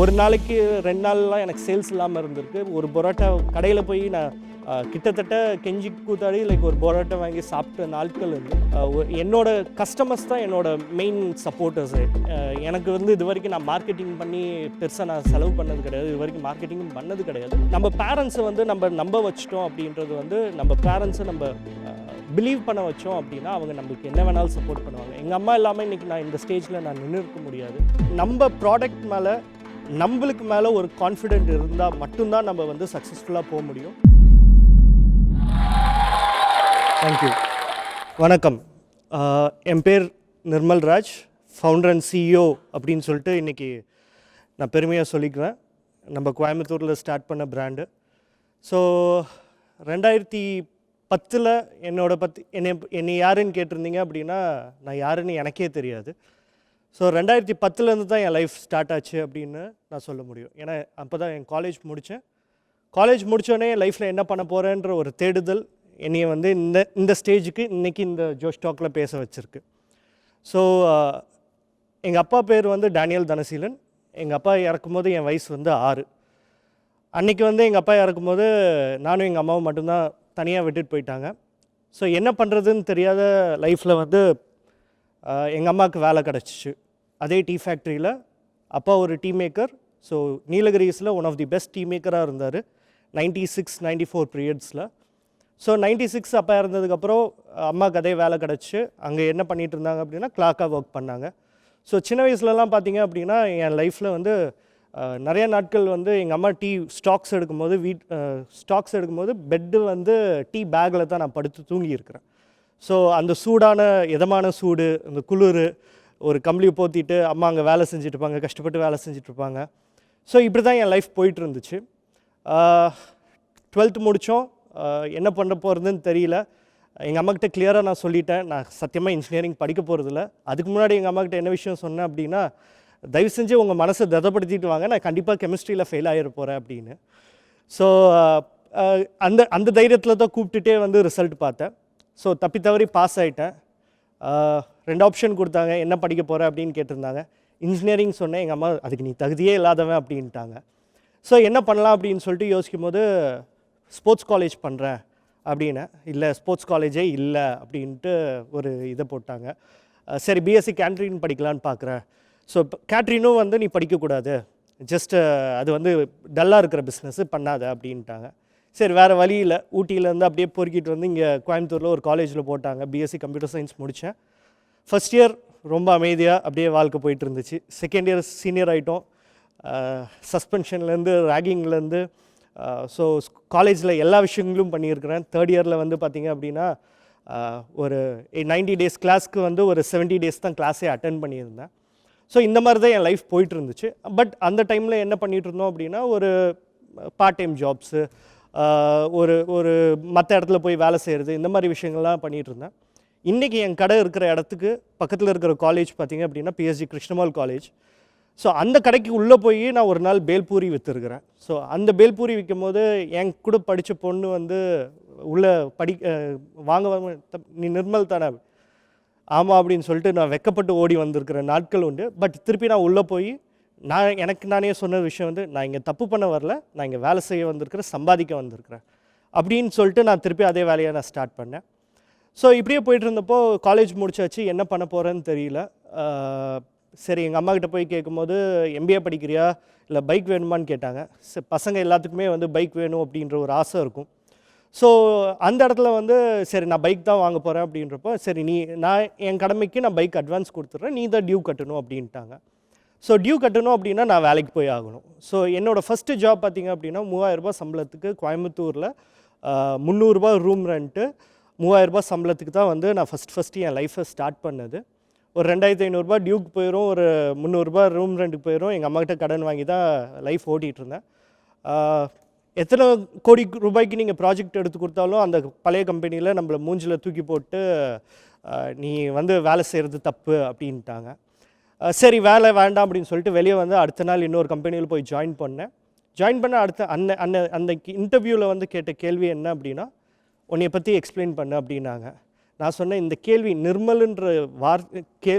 ஒரு நாளைக்கு ரெண்டு நாள்லாம் எனக்கு சேல்ஸ் இல்லாமல் இருந்திருக்கு. ஒரு பரோட்டா கடையில் போய் நான் கிட்டத்தட்ட கெஞ்சி கூத்தாடி லைக் ஒரு பரோட்டா வாங்கி சாப்பிட்ட நாட்கள் இருந்து என்னோட கஸ்டமர்ஸ் தான் என்னோட மெயின் சப்போர்ட்டர்ஸு எனக்கு வந்து இது வரைக்கும் நான் மார்க்கெட்டிங் பண்ணி பெருசாக நான் செலவு பண்ணது கிடையாது. இது வரைக்கும் மார்க்கெட்டிங்கும் பண்ணது கிடையாது. நம்ம பேரண்ட்ஸை வந்து நம்ம நம்ப வச்சிட்டோம் அப்படின்றது வந்து நம்ம பேரண்ட்ஸை நம்ம பிலீவ் பண்ண வச்சோம் அப்படின்னா அவங்க நம்மளுக்கு என்ன வேணாலும் சப்போர்ட் பண்ணுவாங்க. எங்கள் அம்மா இல்லாமல் இன்றைக்கி நான் இந்த ஸ்டேஜில் நான் நின்று இருக்க முடியாது. நம்ம ப்ராடக்ட் மேலே நம்மளுக்கு மேலே ஒரு கான்ஃபிடென்ட் இருந்தால் மட்டும்தான் நம்ம வந்து சக்ஸஸ்ஃபுல்லாக போக முடியும். தேங்க்யூ வணக்கம். என் பேர் Nirmal Raj founder and CEO அப்படின்னு சொல்லிட்டு இன்றைக்கி நான் பெருமையாக சொல்லிக்குவேன் நம்ம கோயம்புத்தூரில் ஸ்டார்ட் பண்ண பிராண்டு ஸோ ரெண்டாயிரத்தி பத்தில் என்னோட பற்றி என்னை என்னை யாருன்னு கேட்டிருந்தீங்க அப்படின்னா நான் யாருன்னு எனக்கே தெரியாது. ஸோ ரெண்டாயிரத்தி பத்துலேருந்து தான் என் லைஃப் ஸ்டார்ட் ஆச்சு அப்படின்னு நான் சொல்ல முடியும். ஏன்னா அப்போ தான் என் காலேஜ் முடித்தேன் காலேஜ் முடித்தோடனே என் லைஃப்பில் என்ன பண்ண போகிறேன்ற ஒரு தேடுதல் என்னையை வந்து இந்த இந்த ஸ்டேஜுக்கு இன்றைக்கி இந்த ஜோஷ் டாக்கில் பேச வச்சுருக்கு. ஸோ எங்கள் அப்பா பேர் வந்து டேனியல் தனசீலன். எங்கள் அப்பா இறக்கும்போது என் வயசு வந்து ஆறு. அன்றைக்கி வந்து எங்கள் அப்பா இறக்கும்போது நானும் எங்கள் அம்மாவும் மட்டும்தான் தனியாக விட்டுட்டு போயிட்டாங்க. ஸோ என்ன பண்ணுறதுன்னு தெரியாத லைஃப்பில் வந்து எங்கள் அம்மாவுக்கு வேலை கிடச்சிச்சு. அதே டீ ஃபேக்ட்ரியில் அப்பா ஒரு tea maker so நீலகிரிஸில் one of the best tea மேக்கராக இருந்தார். நைன்டி சிக்ஸ் நைன்டி ஃபோர் பீரியட்ஸில் ஸோ நைன்டி சிக்ஸ் அப்பா இருந்ததுக்கப்புறம் அம்மாவுக்கு அதே வேலை கிடச்சி அங்கே என்ன பண்ணிட்டு இருந்தாங்க அப்படின்னா கிளாக்காக ஒர்க் பண்ணாங்க. ஸோ சின்ன வயசுலலாம் பார்த்தீங்க அப்படின்னா என் லைஃப்பில் வந்து நிறைய நாட்கள் வந்து எங்கள் அம்மா டீ ஸ்டாக்ஸ் எடுக்கும்போது வீட் ஸ்டாக்ஸ் எடுக்கும்போது பெட்டு வந்து டீ பேக்கில் தான் நான் படுத்து தூங்கியிருக்கிறேன். ஸோ அந்த சூடான இதமான சூடு அந்த குளிர் ஒரு கம்பளியை போத்திட்டு அம்மா அங்கே வேலை செஞ்சுட்டு இருப்பாங்க கஷ்டப்பட்டு வேலை செஞ்சிட்ருப்பாங்க. ஸோ இப்படி தான் என் லைஃப் போயிட்டு இருந்துச்சு டுவெல்த் முடித்தோம் என்ன பண்ண போகிறதுன்னு தெரியல. எங்கள் அம்மாக்கிட்ட கிளியராக நான் சொல்லிட்டேன். நான் சத்தியமாக இன்ஜினியரிங் படிக்க போகிறதில்ல அதுக்கு முன்னாடி எங்கள் அம்மாக்கிட்ட என்ன விஷயம் சொன்னேன் அப்படின்னா தயவு செஞ்சு உங்கள் மனசை ததப்படுத்திட்டு வாங்க. நான் கண்டிப்பாக கெமிஸ்ட்ரியில் ஃபெயில் ஆகிட போகிறேன் அப்படின்னு. ஸோ அந்த அந்த தைரியத்தில் தான் கூப்பிட்டுட்டே வந்து ரிசல்ட் பார்த்தேன். ஸோ தப்பி தவறி பாஸ் ஆகிட்டேன் ரெண்டு ஆப்ஷன் கொடுத்தாங்க. என்ன படிக்க போகிற அப்படின்னு கேட்டிருந்தாங்க. இன்ஜினியரிங் சொன்னேன். எங்கள் அம்மா அதுக்கு நீ தகுதியே இல்லாதவன் அப்படின்ட்டாங்க. ஸோ என்ன பண்ணலாம் அப்படின்னு சொல்லிட்டு யோசிக்கும் போது ஸ்போர்ட்ஸ் காலேஜ் பண்ணுறேன் அப்படின்னு. இல்லை ஸ்போர்ட்ஸ் காலேஜே இல்லை அப்படின்ட்டு ஒரு இதை போட்டாங்க. சரி பிஎஸ்சி கேட்ரின் படிக்கலான்னு பார்க்குறேன். ஸோ கேட்ரினும் வந்து நீ படிக்கக்கூடாது ஜஸ்ட்டு அது வந்து டல்லாக இருக்கிற பிஸ்னஸ்ஸு பண்ணாத அப்படின்ட்டாங்க. சரி வேறு வழியில் ஊட்டியிலேருந்து அப்படியே பொறுக்கிட்டு வந்து இங்கே கோயம்புத்தூரில் ஒரு காலேஜில் போட்டாங்க. பிஎஸ்சி கம்ப்யூட்டர் சயின்ஸ் முடித்தேன் ஃபஸ்ட் இயர் ரொம்ப அமைதியாக அப்படியே வாழ்க்கை போயிட்டு இருந்துச்சு. செகண்ட் இயர் சீனியர் ஆகிட்டோம் சஸ்பென்ஷன்லேருந்து ரேகிங்லேருந்து ஸோ காலேஜில் எல்லா விஷயங்களும் பண்ணியிருக்கிறேன். தேர்ட் இயரில் வந்து பார்த்திங்க அப்படின்னா ஒரு நைன்டி டேஸ் கிளாஸ்க்கு வந்து ஒரு 70 டேஸ் தான் கிளாஸே அட்டன் பண்ணியிருந்தேன். ஸோ இந்த மாதிரி தான் என் லைஃப் போயிட்டு இருந்துச்சு. பட் அந்த டைமில் என்ன பண்ணிகிட்டு இருந்தோம் அப்படின்னா ஒரு பார்ட் டைம் ஜாப்ஸு ஒரு ஒரு மற்ற இடத்துல போய் வேலை செய்கிறது இந்த மாதிரி விஷயங்கள்லாம் பண்ணிகிட்டு இருந்தேன் இன்றைக்கி என் கடை இருக்கிற இடத்துக்கு பக்கத்தில் இருக்கிற காலேஜ் பார்த்திங்க அப்படின்னா பிஎஸ்ஜி கிருஷ்ணமால் காலேஜ் ஸோ அந்த கடைக்கு உள்ளே போய் நான் ஒரு நாள் பேல்பூரி விற்றுருக்கிறேன் ஸோ அந்த பேல்பூரி விற்கும் போது என் கூட படித்த பொண்ணு வந்து உள்ளே படி வாங்க நீ நிர்மல் தானே? ஆமாம் அப்படின்னு சொல்லிட்டு நான் வெக்கப்பட்டு ஓடி வந்திருக்கிற நாட்கள் உண்டு. பட் திருப்பி நான் உள்ளே போய் நான் எனக்கு நானே சொன்ன விஷயம் வந்து நான் இங்கே தப்பு பண்ண வரல நான் இங்கே வேலை செய்ய வந்திருக்கிறேன் சம்பாதிக்க வந்திருக்கிறேன். அப்படின்னு சொல்லிட்டு நான் திருப்பி அதே வேலையை நான் ஸ்டார்ட் பண்ணேன். ஸோ இப்படியே போயிட்டு இருந்தப்போ காலேஜ் முடிச்சாச்சு என்ன பண்ண போகிறேன்னு தெரியல. சரி எங்கள் அம்மாக்கிட்ட போய் கேட்கும்போது எம்பிஏ படிக்கிறியா? இல்லை பைக் வேணுமான்னு கேட்டாங்க. சரி பசங்க எல்லாத்துக்குமே வந்து பைக் வேணும் அப்படின்ற ஒரு ஆசை இருக்கும். ஸோ அந்த இடத்துல வந்து சரி நான் பைக் தான் வாங்க போகிறேன் அப்படின்றப்போ சரி நீ நான் என் கடமைக்கு நான் பைக் அட்வான்ஸ் கொடுத்துட்றேன் நீ தான் டியூ கட்டணும் அப்படின்ட்டாங்க. ஸோ டியூ கட்டணும் அப்படின்னா நான் வேலைக்கு போய் ஆகணும். ஸோ என்னோடய ஃபஸ்ட்டு ஜாப் பார்த்தீங்க அப்படின்னா மூவாயிரரூபா சம்பளத்துக்கு கோயம்புத்தூரில் முந்நூறுரூபா ரூம் ரெண்ட்டு மூவாயிரரூபா சம்பளத்துக்கு தான் வந்து நான் ஃபஸ்ட் ஃபஸ்ட்டு என் லைஃப்பை ஸ்டார்ட் பண்ணது. ஒரு ரெண்டாயிரத்தி ஐநூறுரூபா டியூக்கு போயிடும் ஒரு முந்நூறுரூபா ரூம் ரெண்ட்டுக்கு போயிடும் எங்கள் அம்மாக்கிட்ட கடன் வாங்கி தான் லைஃப் ஓட்டிகிட்டு இருந்தேன். எத்தனை கோடி ரூபாய்க்கு நீங்கள் ப்ராஜெக்ட் எடுத்து கொடுத்தாலும் அந்த பழைய கம்பெனியில் நம்மளை மூஞ்சில் தூக்கி போட்டு நீ வந்து வேலை செய்கிறது தப்பு அப்படின்ட்டாங்க. சரி வேலை வேண்டாம் அப்படின்னு சொல்லிட்டு வெளியே வந்து அடுத்த நாள் இன்னொரு கம்பெனியில் போய் ஜாயின் பண்ணேன். ஜாயின் பண்ண அடுத்த அன்ன அன்ன அந்த இன்டர்வியூவில் வந்து கேட்ட கேள்வி என்ன அப்படின்னா உன்னைய பற்றி எக்ஸ்பிளைன் பண்ணு அப்படின்னாங்க. நான் சொன்னேன் இந்த கேள்வி நிர்மல்ன்ற வார் கே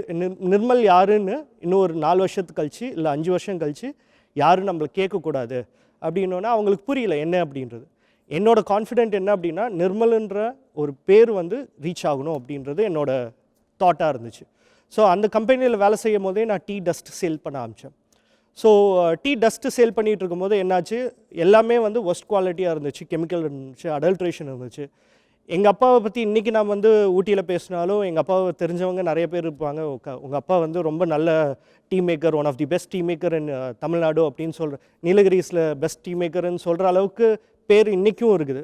நிர்மல் யாருன்னு இன்னும் ஒரு நாலு வருஷத்துக்கு கழிச்சு இல்லை அஞ்சு வருஷம் கழிச்சு யாரும் நம்மளை கேட்கக்கூடாது அப்படின்னோன்னா அவங்களுக்கு புரியல என்ன அப்படின்றது. என்னோட கான்ஃபிடென்ட் என்ன அப்படின்னா நிர்மல்ன்ற ஒரு பேர் வந்து ரீச் ஆகணும் அப்படின்றது என்னோட தாட்டாக இருந்துச்சு. ஸோ அந்த கம்பெனியில் வேலை செய்யும் போதே நான் டீ டஸ்ட் சேல் பண்ண ஆரம்பித்தேன் ஸோ டீ டஸ்ட்டு சேல் பண்ணிகிட்டு இருக்கும்போது என்னாச்சு? எல்லாமே வந்து ஒஸ்ட் குவாலிட்டியாக இருந்துச்சு. கெமிக்கல் இருந்துச்சு அடல்ட்ரேஷன் இருந்துச்சு. எங்கள் அப்பாவை பற்றி இன்றைக்கி நான் வந்து ஊட்டியில் பேசினாலும் எங்கள் அப்பாவை தெரிஞ்சவங்க நிறைய பேர் இருப்பாங்க. உங்கள் அப்பா வந்து ரொம்ப நல்ல tea maker one of the best tea maker in Tamil Nadu அப்படின்னு சொல்கிற நீலகிரிஸில் பெஸ்ட் டீ மேக்கர்னு சொல்கிற அளவுக்கு பேர் இன்றைக்கும் இருக்குது.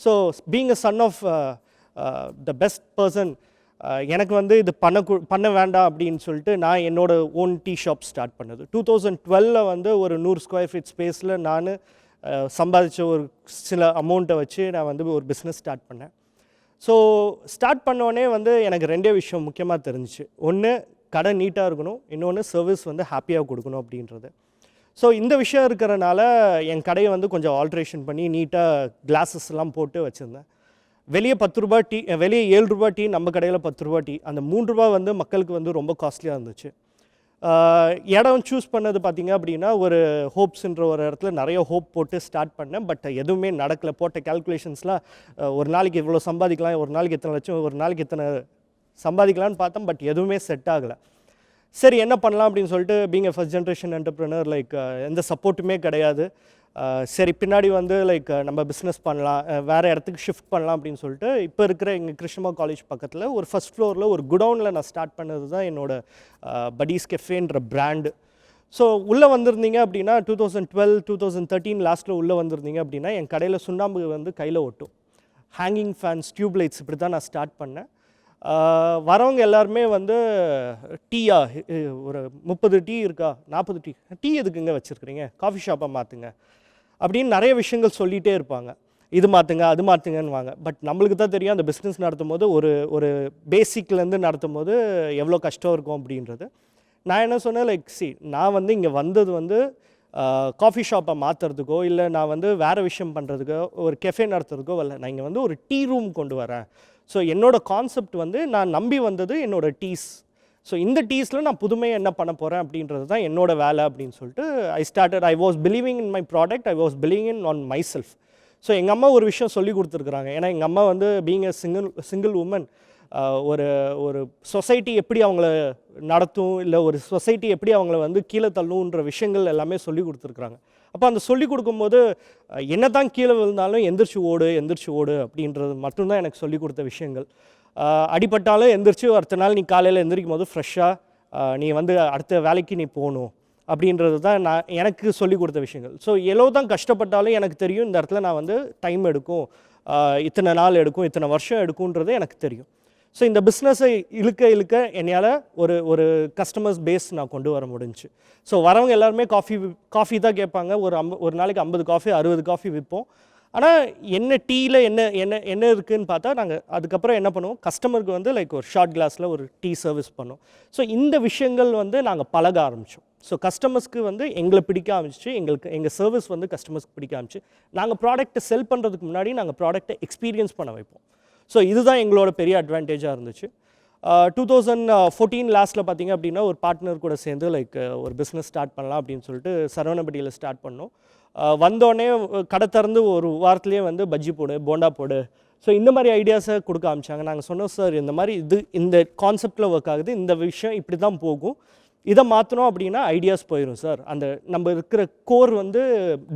So being a son of the best person எனக்கு வந்து இது பண்ண பண்ண வேண்டாம் அப்படின்னு சொல்லிட்டு நான் என்னோடய ஓன் டீ ஷாப் ஸ்டார்ட் பண்ணது. டூ தௌசண்ட் டுவெலில் வந்து ஒரு நூறு ஸ்கொயர் ஃபீட் ஸ்பேஸில் நான் சம்பாதிச்ச ஒரு சில அமௌண்ட்டை வச்சு நான் வந்து ஒரு பிஸ்னஸ் ஸ்டார்ட் பண்ணேன். ஸோ ஸ்டார்ட் பண்ணோடனே வந்து எனக்கு ரெண்டே விஷயம் முக்கியமாக தெரிஞ்சிச்சு. ஒன்று கடை நீட்டாக இருக்கணும். இன்னொன்று சர்வீஸ் வந்து ஹாப்பியாக கொடுக்கணும் அப்படின்றது. ஸோ இந்த விஷயம் இருக்கிறனால என் கடையை வந்து கொஞ்சம் ஆல்ட்ரேஷன் பண்ணி நீட்டாக கிளாஸஸ்லாம் போட்டு வச்சுருந்தேன். வெளியே பத்து ரூபா டீ வெளியே ஏழு ரூபா டீ நம்ம கடையில் பத்து ரூபா டீ. அந்த மூணு ரூபா வந்து மக்களுக்கு வந்து ரொம்ப காஸ்ட்லியாக இருந்துச்சு. இடம் சூஸ் பண்ணது பார்த்திங்க அப்படின்னா ஒரு ஹோப்ஸ்ன்ற ஒரு இடத்துல நிறைய ஹோப் போட்டு ஸ்டார்ட் பண்ணேன். பட் எதுவுமே நடக்கல. போட்ட கேல்குலேஷன்ஸ்லாம் ஒரு நாளைக்கு இவ்வளோ சம்பாதிக்கலாம் ஒரு நாளைக்கு இத்தனை லட்சம் ஒரு நாளைக்கு இத்தனை சம்பாதிக்கலாம்னு பார்த்தேன். பட் எதுவுமே செட் ஆகலை. சரி என்ன பண்ணலாம் அப்படின்னு சொல்லிட்டு being a first generation entrepreneur like எந்த சப்போர்ட்டுமே கிடையாது. சரி பின்னாடி வந்து லைக் நம்ம பிஸ்னஸ் பண்ணலாம் வேறு இடத்துக்கு ஷிஃப்ட் பண்ணலாம் அப்படின்னு சொல்லிட்டு இப்போ இருக்கிற எங்கள் கிருஷ்ணமா காலேஜ் பக்கத்தில் ஒரு ஃபஸ்ட் ஃப்ளோரில் ஒரு குடவுனில் நான் ஸ்டார்ட் பண்ணது தான் என்னோட படீஸ் கெஃபேன்ற பிராண்டு ஸோ உள்ளே வந்திருந்தீங்க அப்படின்னா two thousand twelve two thousand thirteen லாஸ்ட்டில் உள்ளே வந்திருந்தீங்க அப்படின்னா என் கடையில் சுண்ணாம்பு வந்து கையில் ஒட்டும். ஹேங்கிங் ஃபேன்ஸ் டியூப் லைட்ஸ் இப்படி தான் நான் ஸ்டார்ட் பண்ணேன். வரவங்க எல்லாருமே வந்து டீயா ஒரு முப்பது டீ இருக்கா? நாற்பது டீ. டீ எதுக்குங்க வச்சுருக்குறீங்க? காஃபி ஷாப்பாக மாற்றுங்க அப்படின்னு நிறைய விஷயங்கள் சொல்லிகிட்டே இருப்பாங்க. இது மாற்றுங்க அது மாற்றுங்கன்னுவாங்க பட் நம்மளுக்கு தான் தெரியும் அந்த பிஸ்னஸ் நடத்தும் போது ஒரு ஒரு பேசிக்லேருந்து நடத்தும் போது எவ்வளோ கஷ்டம் இருக்கும் அப்படின்றது. நான் என்ன சொன்னேன் லைக் சி நான் வந்து இங்கே வந்தது வந்து காஃபி ஷாப்பை மாற்றுறதுக்கோ இல்லை நான் வந்து வேறு விஷயம் பண்ணுறதுக்கோ ஒரு கெஃபே நடத்துறதுக்கோ வரல. நான் இங்கே வந்து ஒரு டீ ரூம் கொண்டு வரேன். ஸோ என்னோடய கான்செப்ட் வந்து நான் நம்பி வந்தது என்னோட டீஸ் ஸோ இந்த டீஸில் நான் புதுமையாக என்ன பண்ண போகிறேன் அப்படின்றது தான் என்னோட வேலை அப்படின்னு சொல்லிட்டு I started I was believing in my product I was believing in on myself so எங்கள் அம்மா ஒரு விஷயம் சொல்லி கொடுத்துருக்குறாங்க. ஏன்னா எங்கள் அம்மா வந்து being a single single woman ஒரு ஒரு சொசைட்டி எப்படி அவங்கள நடத்தும் இல்லை ஒரு சொசைட்டி எப்படி அவங்கள வந்து கீழே தள்ளுன்ற விஷயங்கள் எல்லாமே சொல்லி கொடுத்துருக்குறாங்க. அப்போ அந்த சொல்லி கொடுக்கும்போது என்ன தான் கீழே விழுந்தாலும் எந்திரிச்சு ஓடு எந்திரிச்சு ஓடு அப்படின்றது மட்டும்தான் எனக்கு சொல்லி கொடுத்த விஷயங்கள். அடிபட்டாலும் எந்திரிச்சு அடுத்த நாள் நீ காலையில் எந்திரிக்கும் போது ஃப்ரெஷ்ஷாக நீ வந்து அடுத்த வேலைக்கு நீ போகணும் அப்படின்றது தான் நான் எனக்கு சொல்லி கொடுத்த விஷயங்கள். ஸோ எவ்வளோ தான் கஷ்டப்பட்டாலும் எனக்கு தெரியும் இந்த இடத்துல நான் வந்து டைம் எடுக்கும் இத்தனை நாள் எடுக்கும் இத்தனை வருஷம் எடுக்கும்ன்றது எனக்கு தெரியும். ஸோ இந்த பிஸ்னஸை இழுக்க இழுக்க என்னையால் ஒரு ஒரு கஸ்டமர்ஸ் பேஸ் நான் கொண்டு வர முடிஞ்சுச்சு ஸோ வரவங்க எல்லாருமே காஃபி காஃபி தான் கேட்பாங்க. ஒரு அம் ஒரு நாளைக்கு ஐம்பது காஃபி அறுபது காஃபி விற்போம் ஆனால் என்ன டீயில் என்ன என்ன என்ன இருக்குன்னு பார்த்தா நாங்கள் அதுக்கப்புறம் என்ன பண்ணுவோம்? கஸ்டமருக்கு வந்து லைக் ஒரு ஷார்ட் கிளாஸில் ஒரு டீ சர்வீஸ் பண்ணோம் ஸோ இந்த விஷயங்கள் வந்து நாங்கள் பழக ஆரம்பித்தோம் ஸோ கஸ்டமர்ஸ்க்கு வந்து எங்களை பிடிக்க ஆரம்பிச்சு எங்களுக்கு எங்கள் சர்வீஸ் வந்து கஸ்டமர்ஸ்க்கு பிடிக்க ஆரம்பிச்சு நாங்கள் ப்ராடக்ட்டை செல் பண்ணுறதுக்கு முன்னாடி நாங்கள் ப்ராடக்ட்டை எக்ஸ்பீரியன்ஸ் பண்ண வைப்போம். ஸோ இதுதான் எங்களோட பெரிய அட்வான்டேஜாக இருந்துச்சு. டூ தௌசண்ட் ஃபோர்டீன் லாஸ்ட்டில் பார்த்தீங்க அப்படின்னா ஒரு பார்ட்னர் கூட சேர்ந்து லைக் ஒரு பிஸ்னஸ் ஸ்டார்ட் பண்ணலாம் அப்படின்னு சொல்லிட்டு சரவணப்பட்டியில் ஸ்டார்ட் பண்ணோம். வந்தோடனே கடை திறந்து ஒரு வாரத்துலேயே வந்து பஜ்ஜி போடு போண்டா போடு. ஸோ இந்த மாதிரி ஐடியாஸை கொடுக்க ஆரம்பிச்சாங்க. நாங்கள் சொன்னோம் சார் இந்த மாதிரி இது இந்த கான்செப்டில் ஒர்க் ஆகுது. இந்த விஷயம் இப்படி தான் போகும். இதை மாற்றினோம் அப்படின்னா ஐடியாஸ் போயிடும் சார். அந்த நம்ம இருக்கிற கோர் வந்து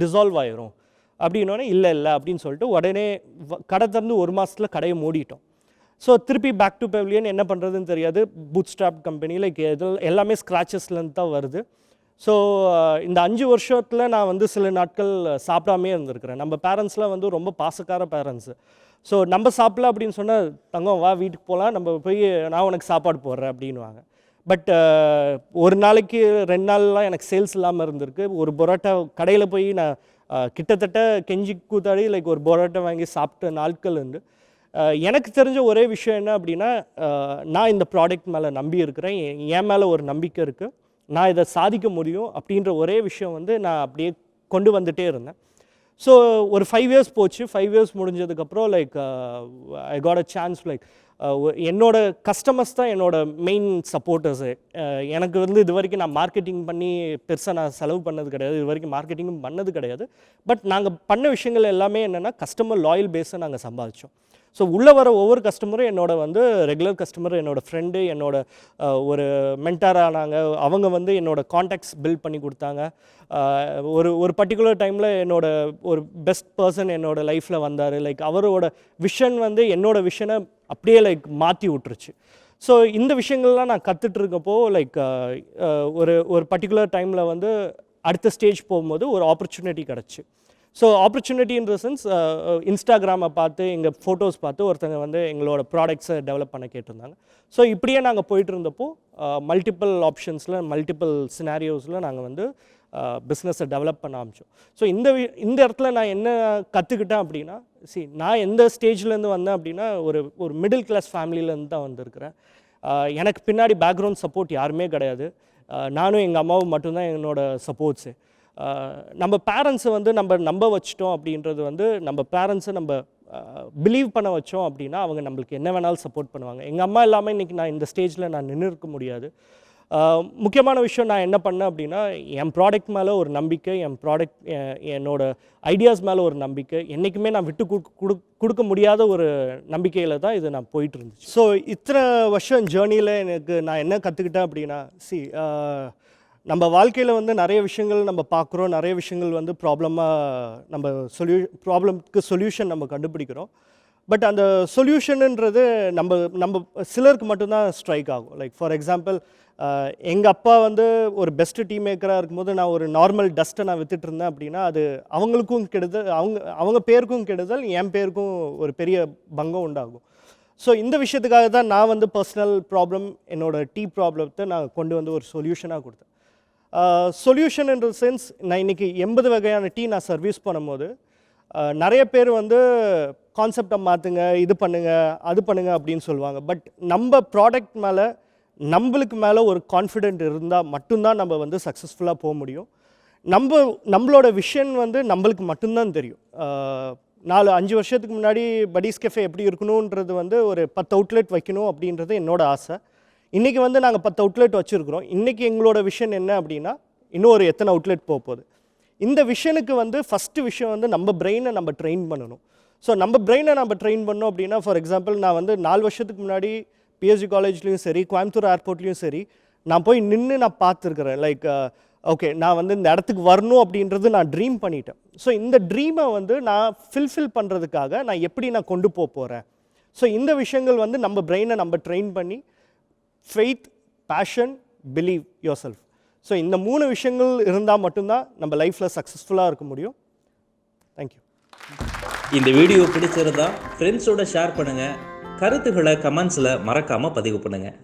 டிசால்வ் ஆயிரும். அப்படின்னோடனே இல்லை இல்லை அப்படின்னு சொல்லிட்டு உடனே வ- கடை திறந்து ஒரு மாதத்தில் கடையை மூடிட்டோம். ஸோ திருப்பி பேக் டு பெவிலியன் என்ன பண்ணுறதுன்னு தெரியாது. பூட் ஸ்டாப் கம்பெனி லைக் எது எல்லாமே ஸ்க்ராச்சஸ்லேருந்து தான் வருது. ஸோ இந்த அஞ்சு வருஷத்தில் நான் வந்து சில நாட்கள் சாப்பிடாமே இருந்திருக்கிறேன். நம்ம பேரண்ட்ஸ்லாம் வந்து ரொம்ப பாசக்கார பேரண்ட்ஸு ஸோ நம்ம சாப்பிடல அப்படின்னு சொன்னால் தங்கம் வா வீட்டுக்கு போகலாம் நம்ம போய் நான் உனக்கு சாப்பாடு போடுறேன் அப்படின்வாங்க பட் ஒரு நாளைக்கு ரெண்டு நாள்லாம் எனக்கு சேல்ஸ் இல்லாமல் இருந்திருக்கு. ஒரு பரோட்டா கடையில் போய் நான் கிட்டத்தட்ட கெஞ்சி கூத்தாடி லைக் ஒரு பரோட்டா வாங்கி சாப்பிட்ட நாட்கள் உண்டு. எனக்கு தெரிஞ்ச ஒரே விஷயம் என்ன அப்படின்னா நான் இந்த ப்ராடக்ட் மேலே நம்பி இருக்கிறேன். என் என் மேலே ஒரு நம்பிக்கை இருக்குது நான் இதை சாதிக்க முடியும் அப்படின்ற ஒரே விஷயம் வந்து நான் அப்படியே கொண்டு வந்துட்டே இருந்தேன். ஸோ ஒரு ஃபைவ் இயர்ஸ் போச்சு. ஃபைவ் இயர்ஸ் முடிஞ்சதுக்கப்புறம் like I got a chance like என்னோட கஸ்டமர்ஸ் தான் என்னோட மெயின் சப்போர்ட்டர்ஸு எனக்கு வந்து இது வரைக்கும் நான் மார்க்கெட்டிங் பண்ணி பெருசாக நான் செலவு பண்ணது கிடையாது. இது வரைக்கும் மார்க்கெட்டிங்கும் பண்ணது கிடையாது. பட் நாங்கள் பண்ண விஷயங்கள் எல்லாமே என்னென்னா கஸ்டமர் லாயல் பேஸை நாங்கள் சம்பாதிச்சோம். ஸோ உள்ளே வர ஒவ்வொரு கஸ்டமரும் என்னோட வந்து ரெகுலர் கஸ்டமர் என்னோட ஃப்ரெண்டு என்னோட ஒரு மென்டார் ஆனாங்க. அவங்க வந்து என்னோட காண்டாக்ட்ஸ் பில்ட் பண்ணி கொடுத்தாங்க. ஒரு ஒரு பர்டிகுலர் டைமில் என்னோட ஒரு பெஸ்ட் பர்சன் என்னோட லைஃப்பில் வந்தார். லைக் அவரோட விஷன் வந்து என்னோட விஷனை அப்படியே லைக் மாற்றி விட்டுருச்சு. ஸோ இந்த விஷயங்கள்லாம் நான் கற்றுட்ருக்கப்போ லைக் ஒரு ஒரு பர்டிகுலர் டைமில் வந்து அடுத்த ஸ்டேஜ் போகும்போது ஒரு ஆப்பர்ச்சுனிட்டி கிடச்சி. ஸோ ஆப்பர்ச்சுனிட்டி இன் சென்ஸ் இன்ஸ்டாகிராமை பார்த்து எங்கள் ஃபோட்டோஸ் பார்த்து ஒருத்தங்க வந்து எங்களோட ப்ராடக்ட்ஸை டெவலப் பண்ண கேட்டிருந்தாங்க. ஸோ இப்படியே நாங்கள் போயிட்டு இருந்தப்போ மல்டிபிள் ஆப்ஷன்ஸில் மல்டிபிள் சினாரியோஸில் நாங்கள் வந்து uh, பிஸ்னஸை டெவலப் பண்ண ஆரம்பிச்சோம். ஸோ இந்த வி- இந்த இடத்துல நான் என்ன கற்றுக்கிட்டேன் அப்படின்னா சி நான் எந்த ஸ்டேஜ்லேருந்து வந்தேன் அப்படின்னா ஒரு ஒரு மிடில் கிளாஸ் ஃபேமிலியிலேருந்து தான் வந்திருக்கிறேன். Uh, எனக்கு பின்னாடி பேக்ரவுண்ட் சப்போர்ட் யாருமே கிடையாது. Uh, நானும் எங்கள் அம்மாவும் மட்டும்தான் என்னோடய சப்போர்ட்ஸு நம்ம பேரண்ட்ஸை வந்து நம்ம நம்ப வச்சிட்டோம் அப்படின்றது வந்து நம்ம பேரண்ட்ஸை நம்ம பிலீவ் பண்ண வச்சோம் அப்படின்னா அவங்க நம்மளுக்கு என்ன வேணாலும் சப்போர்ட் பண்ணுவாங்க. எங்கள் அம்மா இல்லாமல் இன்றைக்கி நான் இந்த ஸ்டேஜில் நான் நின்று இருக்க முடியாது. முக்கியமான விஷயம் நான் என்ன பண்ணேன் அப்படின்னா என் ப்ராடக்ட் மேலே ஒரு நம்பிக்கை என் ப்ராடக்ட் என்னோட ஐடியாஸ் மேலே ஒரு நம்பிக்கை என்றைக்குமே நான் விட்டு கொடுக்க கொடு கொடுக்க முடியாத ஒரு நம்பிக்கையில் தான் இது நான் போயிட்டு இருந்துச்சு. ஸோ இத்தனை வருஷம் ஜேர்னியில் எனக்கு நான் என்ன கற்றுக்கிட்டேன் அப்படின்னா சி நம்ம வாழ்க்கையில் வந்து நிறைய விஷயங்கள் நம்ம பார்க்குறோம். நிறைய விஷயங்கள் வந்து ப்ராப்ளமாக நம்ம சொல்யூ ப்ராப்ளம்க்கு சொல்யூஷன் நம்ம கண்டுபிடிக்கிறோம். பட் அந்த சொல்யூஷனுன்றது நம்ம நம்ம சிலருக்கு மட்டும்தான் ஸ்ட்ரைக் ஆகும். லைக் ஃபார் எக்ஸாம்பிள் எங்கள் அப்பா வந்து ஒரு பெஸ்ட் டீம் மேக்கராக இருக்கும்போது நான் ஒரு நார்மல் டஸ்ட்டை நான் வித்துட்டு இருந்தேன் அப்படின்னா அது அவங்களுக்கும் கெடுதல் அவங்க அவங்க பேருக்கும் கெடுதல் என் பேருக்கும் ஒரு பெரிய பங்கம் உண்டாகும். ஸோ இந்த விஷயத்துக்காக தான் நான் வந்து பர்சனல் ப்ராப்ளம் என்னோடய டீ ப்ராப்ளத்தை நான் கொண்டு வந்து ஒரு சொல்யூஷனாக கொடுத்தேன். சொல்யூஷன் என்ற சென்ஸ் நான் இன்னைக்கு எண்பது வகையான டீ நான் சர்வீஸ் பண்ணும்போது நிறைய பேர் வந்து கான்செப்டை மாற்றுங்க இது பண்ணுங்க அது பண்ணுங்க அப்படின்னு சொல்லுவாங்க. பட் நம்ம ப்ராடக்ட் மேலே நம்மளுக்கு மேலே ஒரு கான்ஃபிடென்ட் இருந்தால் மட்டும்தான் நம்ம வந்து சக்ஸஸ்ஃபுல்லாக போக முடியும். நம்ம நம்மளோட விஷன் வந்து நம்மளுக்கு மட்டும்தான் தெரியும். நாலு அஞ்சு வருஷத்துக்கு முன்னாடி படீஸ் கெஃபே எப்படி இருக்கணுன்றது வந்து ஒரு பத்து அவுட்லெட் வைக்கணும் அப்படின்றது என்னோட ஆசை. இன்றைக்கி வந்து நாங்கள் பத்து அவுட்லெட் வச்சுருக்குறோம். இன்றைக்கி எங்களோட விஷன் என்ன அப்படின்னா இன்னும் ஒரு எத்தனை அவுட்லெட் போக போகுது. இந்த விஷனுக்கு வந்து ஃபஸ்ட்டு விஷயம் வந்து நம்ம பிரெயினை நம்ம ட்ரெயின் பண்ணணும். ஸோ நம்ம பிரெயினை நம்ம ட்ரெயின் பண்ணோம் அப்படின்னா ஃபார் எக்ஸாம்பிள் நான் வந்து நாலு வருஷத்துக்கு முன்னாடி பிஎஸ்சி காலேஜ்லேயும் சரி கோயம்புத்தூர் ஏர்போர்ட்லேயும் சரி நான் போய் நின்று நான் பார்த்துருக்குறேன். லைக் ஓகே uh, நான் வந்து இந்த இடத்துக்கு வரணும் அப்படின்றது நான் ட்ரீம் பண்ணிட்டேன். ஸோ இந்த ட்ரீமை வந்து நான் ஃபில்ஃபில் பண்ணுறதுக்காக நான் எப்படி நான் கொண்டு போக போகிறேன் ஸோ இந்த விஷயங்கள் வந்து நம்ம பிரெயினை நம்ம ட்ரெயின் பண்ணி faith passion believe yourself so இந்த மூணு விஷயங்கள் இருந்தால் மட்டும்தான் நம்ம லைஃப்பில் சக்ஸஸ்ஃபுல்லாக இருக்க முடியும். தேங்க்யூ இந்த வீடியோ பிடிச்சிருந்தா ஃப்ரெண்ட்ஸோட ஷேர் பண்ணுங்கள் கருத்துக்களை கமெண்ட்ஸில் மறக்காமல் பதிவு பண்ணுங்கள்